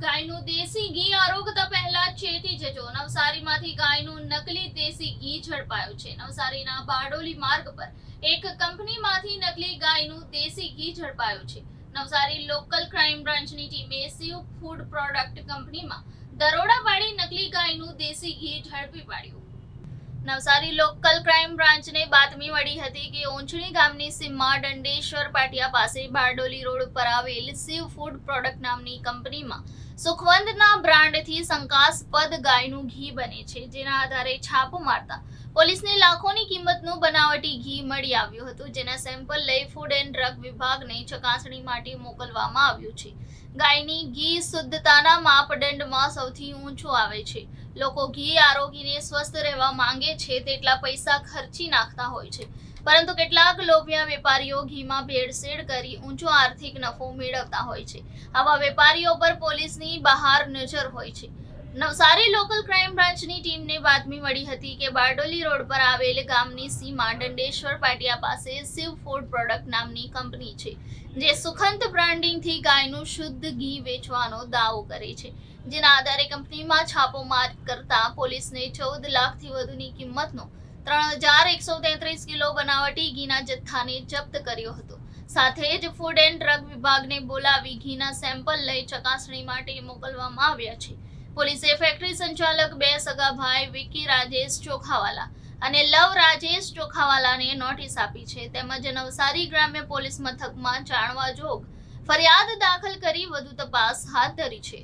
ગાયનું દેશી ઘી આરોગતા પહેલા ચેતી જજો. નવસારીમાંથી ગાયનું નકલી દેશી ઘી ઝડપાયું છે. નવસારીના બારડોલી માર્ગ પર એક કંપનીમાંથી નકલી ગાયનું દેશી ઘી ઝડપાયું છે. નવસારી લોકલ ક્રાઇમ બ્રાન્ચની ટીમે શિવ ફૂડ પ્રોડક્ટ કંપનીમાં દરોડા પાડી નકલી ગાયનું દેશી ઘી ઝડપી પાડ્યું. નવસારી લોકલ ક્રાઇમ બ્રાન્ચને બાતમી મળી હતી કે ઓંચણી ગામની સીમમાં દંડેશ્વર પાટિયા પાસે બારડોલી રોડ પર આવેલ શિવ ફૂડ પ્રોડક્ટ નામની કંપનીમાં સુખવંતના બ્રાન્ડથી શંકાસ્પદ ગાયનું ઘી બને છે, જેના આધારે છાપો મારતા પોલીસને લાખોની કિંમતનું બનાવટી ઘી મળી આવ્યું હતું, જેના સેમ્પલ લઈ ફૂડ એન્ડ ડ્રગ વિભાગને ચકાસણી માટે મોકલવામાં આવ્યું છે. ગાયની ઘી શુદ્ધતાના માપદંડમાં સૌથી ઊંચું આવે છે. લોકો ઘી આરોગીને સ્વસ્થ રહેવા માંગે છે, તેટલા પૈસા ખર્ચી નાખતા હોય છે. પરંતુ કેટલાક લોભિયા વેપારીઓ ઘીમાં ભેળસેળ કરી ઊંચો આર્થિક નફો મેળવતા હોય છે. આવા વેપારીઓ પર પોલીસની બહાર નજર હોય છે. નવસારી લોકલ ક્રાઇમ બ્રાન્ચની ટીમને બાતમી મળી હતી કે બારડોલી રોડ પર આવેલ ગામની સીમા દંડેશ્વર પાટિયા પાસે શિવ ફૂડ પ્રોડક્ટ નામની કંપની છે, જે સુખંત બ્રાન્ડિંગથી ગાયનું શુદ્ધ ઘી વેચવાનો દાવો કરે છે. જેના આધારે કંપનીમાં છાપો માર કરતા પોલીસને ચૌદ લાખથી વધુની કિંમતનો ત્રણ હજાર એકસો કિલો બનાવટી ઘીના જથ્થાને જપ્ત કર્યો હતો. સાથે જ ફૂડ એન્ડ ડ્રગ વિભાગને બોલાવી ઘીના સેમ્પલ લઈ ચકાસણી માટે મોકલવામાં આવ્યા છે. પોલીસે ફેક્ટરી સંચાલક બે સગાભાઈ વિકી રાજેશ ચોખાવાલા અને લવ રાજેશ ચોખાવાલાને નોટિસ આપી છે. તેમજ નવસારી ગ્રામ્ય પોલીસ મથકમાં જાણવા જોગ ફરિયાદ દાખલ કરી વધુ તપાસ હાથ ધરી છે.